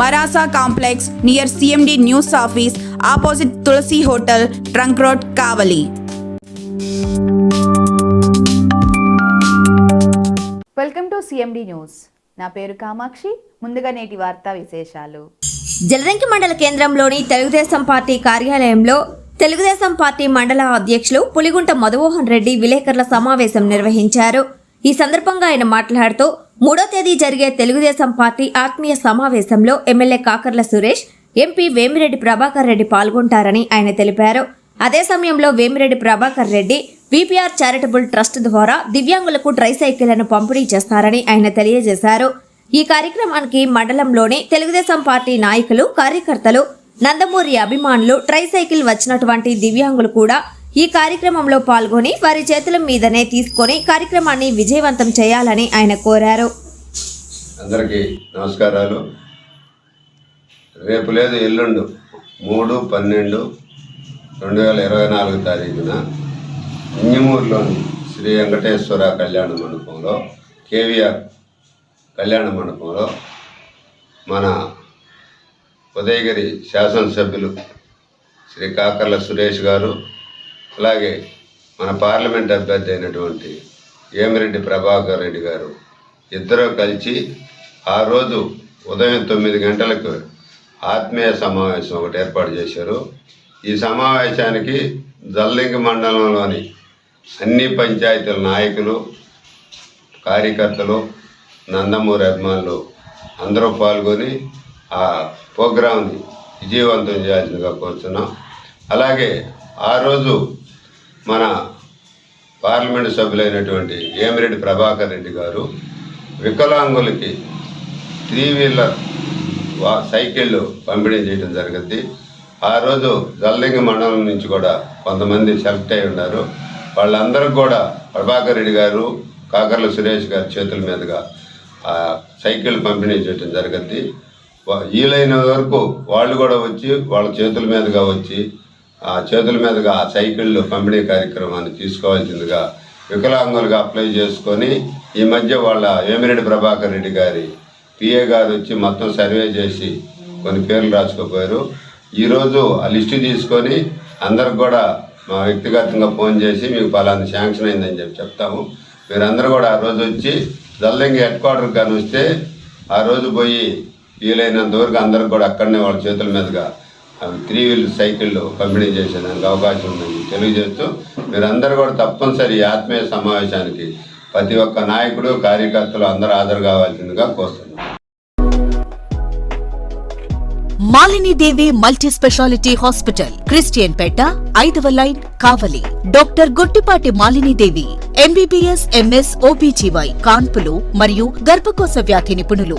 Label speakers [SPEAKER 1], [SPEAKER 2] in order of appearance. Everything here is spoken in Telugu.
[SPEAKER 1] Marasa complex near CMD news office opposite Tulasi hotel trunk road Kavali
[SPEAKER 2] welcome to CMD news నా పేరు కామాక్షి. ముందుగా నేటి వార్తా విశేషాలు.
[SPEAKER 3] జలరంకి మండల కేంద్రంలోని తెలుగుదేశం పార్టీ కార్యాలయంలో తెలుగుదేశం పార్టీ మండల అధ్యక్షులు పులిగుంట మధుమోహన్ రెడ్డి విలేకరుల సమావేశం నిర్వహించారు. ఈ సందర్భంగా ఆయన మాట్లాడుతూ మూడో తేదీ జరిగే తెలుగుదేశం పార్టీ ఆత్మీయ సమావేశంలో ఎమ్మెల్యే కాకర్ల సురేష్ ఎంపీ వేమిరెడ్డి ప్రభాకర్ రెడ్డి పాల్గొంటారని ఆయన తెలిపారు. అదే సమయంలో Vemireddy Prabhakar Reddy VPR charitable trust ద్వారా దివ్యాంగులకు ట్రైసైకిళ్ళను పంపిణీ చేస్తారని ఆయన తెలియజేశారు. ఈ కార్యక్రమానికి మండలంలోని తెలుగుదేశం పార్టీ నాయకులు కార్యకర్తలు నందమూరి అభిమానులు ట్రైసైకిల్ వచ్చినటువంటి దివ్యాంగులు కూడా ఈ కార్యక్రమంలో పాల్గొని వారి చేతుల మీదనే తీసుకొని కార్యక్రమాన్ని విజయవంతం చేయాలని ఆయన కోరారు.
[SPEAKER 4] అందరికీ నమస్కారాలు. రేపు లేదు ఎల్లుండు మూడు పన్నెండు రెండు వేల ఇరవై నాలుగు తారీఖున ఇంజమూరులోని శ్రీ వెంకటేశ్వర కళ్యాణ మండపంలో కేవీఆర్ కళ్యాణ మండపంలో మన ఉదయగిరి శాసనసభ్యులు శ్రీ కాకర్ల సురేష్ గారు అలాగే మన పార్లమెంట్ అభ్యర్థి అయినటువంటి ఏమిరెడ్డి ప్రభాకర్ రెడ్డి గారు ఇద్దరూ కలిసి ఆ రోజు ఉదయం తొమ్మిది గంటలకు ఆత్మీయ సమావేశం ఒకటి ఏర్పాటు చేశారు. ఈ సమావేశానికి జల్లింగ మండలంలోని అన్ని పంచాయతీల నాయకులు కార్యకర్తలు నందమూరి అభిమానులు అందరూ పాల్గొని ఆ ప్రోగ్రాంని విజయవంతం చేయాల్సిందిగా కోరుతున్నాం అలాగే ఆ రోజు మన పార్లమెంటు సభ్యులైనటువంటి ఏమిరెడ్డి ప్రభాకర్ రెడ్డి గారు వికలాంగులకి త్రీ వీలర్ వా సైకిళ్ళు పంపిణీ చేయడం జరిగింది. ఆ రోజు జల్లింగ మండలం నుంచి కూడా కొంతమంది సెలెక్ట్ అయి ఉన్నారు. వాళ్ళందరికీ కూడా ప్రభాకర్ రెడ్డి గారు కాకర్ల సురేష్ గారి చేతుల మీదుగా ఆ సైకిల్ పంపిణీ చేయడం జరిగింది. వీలైన వరకు వాళ్ళు కూడా వచ్చి వాళ్ళ చేతుల మీదుగా వచ్చి చేతుల మీదుగా ఆ సైకిళ్ళు పంపిణీ కార్యక్రమాన్ని తీసుకోవాల్సిందిగా వికలాంగులుగా అప్లై చేసుకొని ఈ మధ్య వాళ్ళ వేమిరెడ్డి ప్రభాకర్ రెడ్డి గారి పిఏ గారు వచ్చి మొత్తం సర్వే చేసి కొన్ని పేర్లు రాసుకోపోయారు. ఈరోజు ఆ లిస్టు తీసుకొని అందరికి కూడా మా వ్యక్తిగతంగా ఫోన్ చేసి మీకు పలానా శాంక్షన్ అయిందని చెప్పి చెప్తాము. మీరందరూ కూడా ఆ రోజు వచ్చి జల్లింగి హెడ్ క్వార్టర్కి కానీ వస్తే ఆ రోజు పోయి వీలైనంత వరకు అందరికి కూడా అక్కడనే వాళ్ళ చేతుల మీదుగా త్రీ వీల్ సైకిళ్ళు పంపిణీ చేసేదానికి అవకాశం ఉందని తెలియజేస్తూ మీరందరూ కూడా తప్పనిసరి ఆత్మీయ సమావేశానికి ప్రతి ఒక్క నాయకుడు కార్యకర్తలు అందరూ హాజరు కావాల్సిందిగా కోరుతున్నాం.
[SPEAKER 5] Malinidevi multi speciality hospital Christian Peta ఐదవ line Kavali. Doctor Gottipati Malinidevi MBBS MS OBGY కాన్పులు మరియు గర్భకోశ వ్యాధి నిపుణులు.